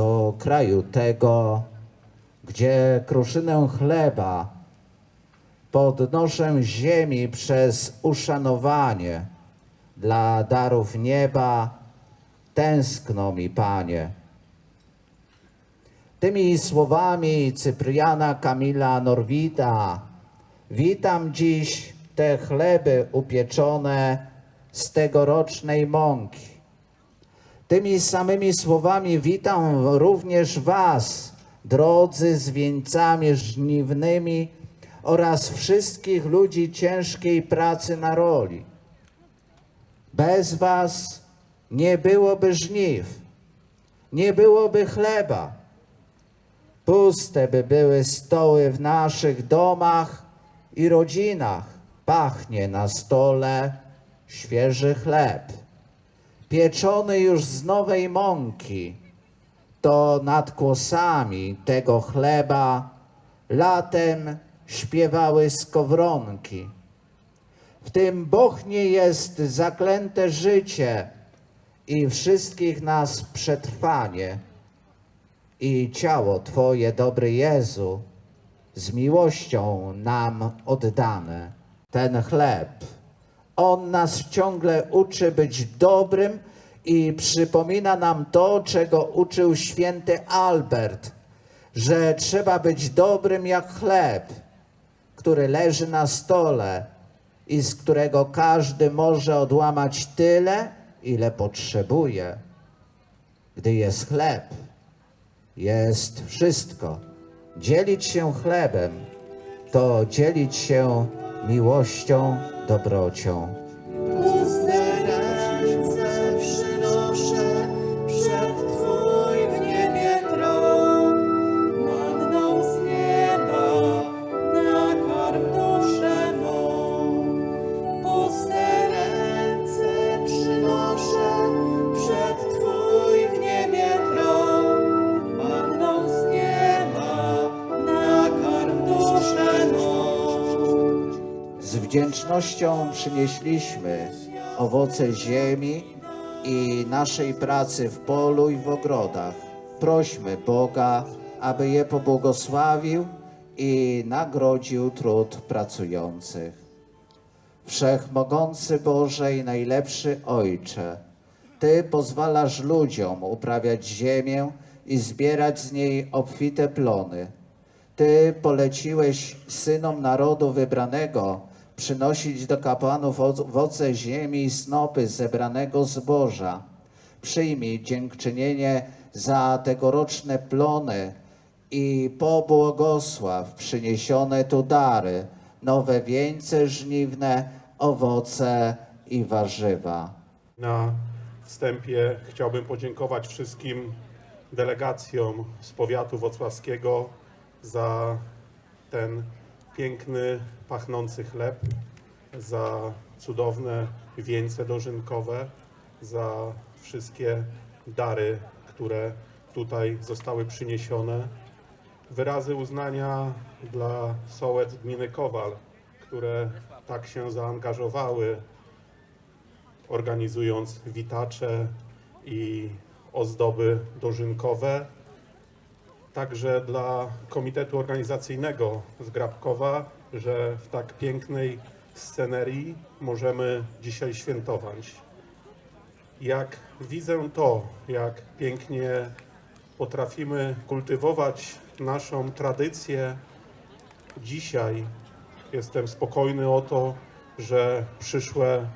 do kraju tego, gdzie kruszynę chleba podnoszę ziemi przez uszanowanie dla darów nieba, tęskno mi, Panie. Tymi słowami Cypriana Kamila Norwida witam dziś te chleby upieczone z tegorocznej mąki. Tymi samymi słowami witam również Was, drodzy z wieńcami żniwnymi oraz wszystkich ludzi ciężkiej pracy na roli. Bez Was nie byłoby żniw, nie byłoby chleba. Puste by były stoły w naszych domach i rodzinach. Pachnie na stole świeży chleb, pieczony już z nowej mąki. To nad kłosami tego chleba latem śpiewały skowronki. W tym bochnie jest zaklęte życie i wszystkich nas przetrwanie i ciało Twoje, dobry Jezu, z miłością nam oddane. Ten chleb, on nas ciągle uczy być dobrym i przypomina nam to, czego uczył święty Albert, że trzeba być dobrym jak chleb, który leży na stole i z którego każdy może odłamać tyle, ile potrzebuje. Gdy jest chleb, jest wszystko. Dzielić się chlebem to dzielić się miłością, dobrocią. Wdzięcznością przynieśliśmy owoce ziemi i naszej pracy w polu i w ogrodach. Prośmy Boga, aby je pobłogosławił i nagrodził trud pracujących. Wszechmogący Boże i najlepszy Ojcze, Ty pozwalasz ludziom uprawiać ziemię i zbierać z niej obfite plony. Ty poleciłeś synom narodu wybranego przynosić do kapłanów owoce ziemi i snopy zebranego zboża. Przyjmij dziękczynienie za tegoroczne plony i pobłogosław przyniesione tu dary, nowe wieńce żniwne, owoce i warzywa. Na wstępie chciałbym podziękować wszystkim delegacjom z powiatu wocławskiego za ten piękny, pachnący chleb, za cudowne wieńce dożynkowe, za wszystkie dary, które tutaj zostały przyniesione. Wyrazy uznania dla sołec gminy Kowal, które tak się zaangażowały organizując witacze i ozdoby dożynkowe. Także dla Komitetu Organizacyjnego z Grabkowa, że w tak pięknej scenerii możemy dzisiaj świętować. Jak widzę to, jak pięknie potrafimy kultywować naszą tradycję, dzisiaj jestem spokojny o to, że przyszłe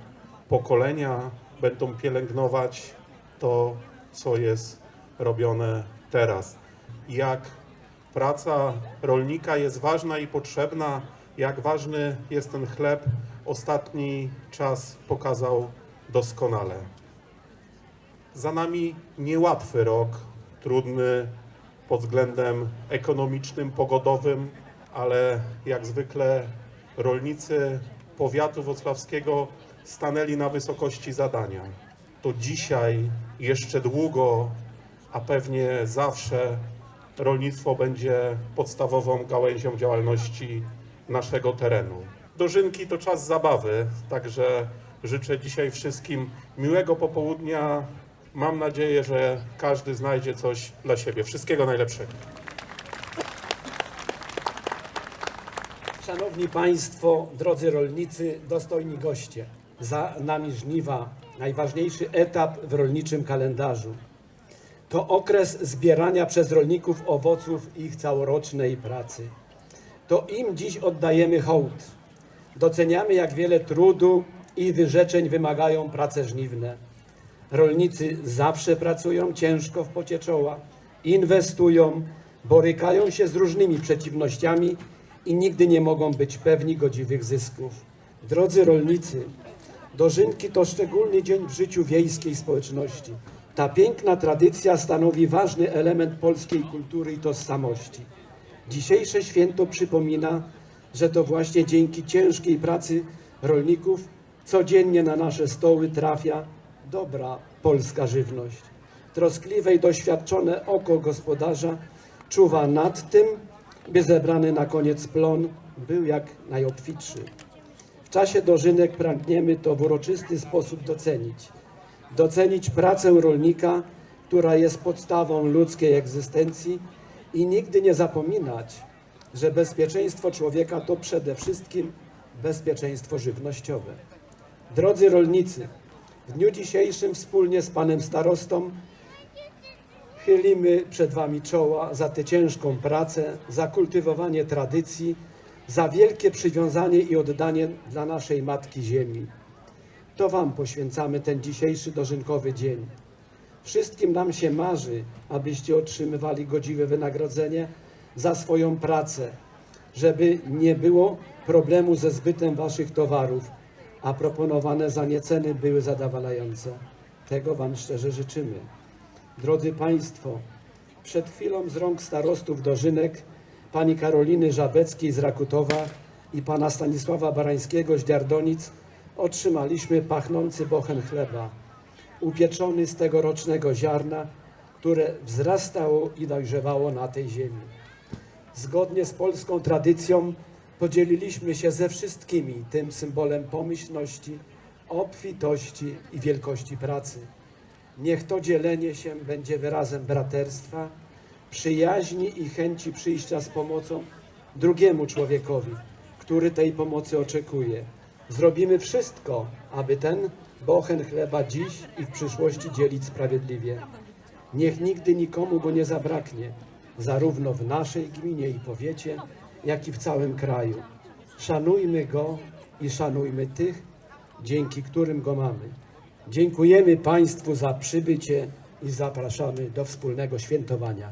pokolenia będą pielęgnować to, co jest robione teraz. Jak praca rolnika jest ważna i potrzebna, jak ważny jest ten chleb, ostatni czas pokazał doskonale. Za nami niełatwy rok, trudny pod względem ekonomicznym, pogodowym, ale jak zwykle rolnicy powiatu wocławskiego stanęli na wysokości zadania. To dzisiaj, jeszcze długo, a pewnie zawsze rolnictwo będzie podstawową gałęzią działalności naszego terenu. Dożynki to czas zabawy, także życzę dzisiaj wszystkim miłego popołudnia Mam nadzieję, że każdy znajdzie coś dla siebie. Wszystkiego najlepszego. Szanowni Państwo, drodzy rolnicy, dostojni goście, za nami żniwa, najważniejszy etap w rolniczym kalendarzu. To okres zbierania przez rolników owoców ich całorocznej pracy. To im dziś oddajemy hołd. Doceniamy, jak wiele trudu i wyrzeczeń wymagają prace żniwne. Rolnicy zawsze pracują ciężko w pocie czoła, inwestują, borykają się z różnymi przeciwnościami i nigdy nie mogą być pewni godziwych zysków. Drodzy rolnicy, dożynki to szczególny dzień w życiu wiejskiej społeczności. Ta piękna tradycja stanowi ważny element polskiej kultury i tożsamości. Dzisiejsze święto przypomina, że to właśnie dzięki ciężkiej pracy rolników codziennie na nasze stoły trafia dobra polska żywność. Troskliwe i doświadczone oko gospodarza czuwa nad tym, by zebrany na koniec plon był jak najobfitszy. W czasie dożynek pragniemy to w uroczysty sposób docenić. Docenić pracę rolnika, która jest podstawą ludzkiej egzystencji i nigdy nie zapominać, że bezpieczeństwo człowieka to przede wszystkim bezpieczeństwo żywnościowe. Drodzy rolnicy, w dniu dzisiejszym wspólnie z panem starostą chylimy przed wami czoła za tę ciężką pracę, za kultywowanie tradycji, za wielkie przywiązanie i oddanie dla naszej Matki Ziemi. To wam poświęcamy ten dzisiejszy dożynkowy dzień. Wszystkim nam się marzy, abyście otrzymywali godziwe wynagrodzenie za swoją pracę, żeby nie było problemu ze zbytem waszych towarów, a proponowane za nie ceny były zadowalające. Tego wam szczerze życzymy. Drodzy Państwo, przed chwilą z rąk starostów dożynek, pani Karoliny Żabeckiej z Rakutowa i pana Stanisława Barańskiego z Dziardonic otrzymaliśmy pachnący bochen chleba, upieczony z tegorocznego ziarna, które wzrastało i dojrzewało na tej ziemi. Zgodnie z polską tradycją podzieliliśmy się ze wszystkimi tym symbolem pomyślności, obfitości i wielkości pracy. Niech to dzielenie się będzie wyrazem braterstwa, przyjaźni i chęci przyjścia z pomocą drugiemu człowiekowi, który tej pomocy oczekuje. Zrobimy wszystko, aby ten bochen chleba dziś i w przyszłości dzielić sprawiedliwie. Niech nigdy nikomu go nie zabraknie, zarówno w naszej gminie i powiecie, jak i w całym kraju. Szanujmy go i szanujmy tych, dzięki którym go mamy. Dziękujemy Państwu za przybycie i zapraszamy do wspólnego świętowania.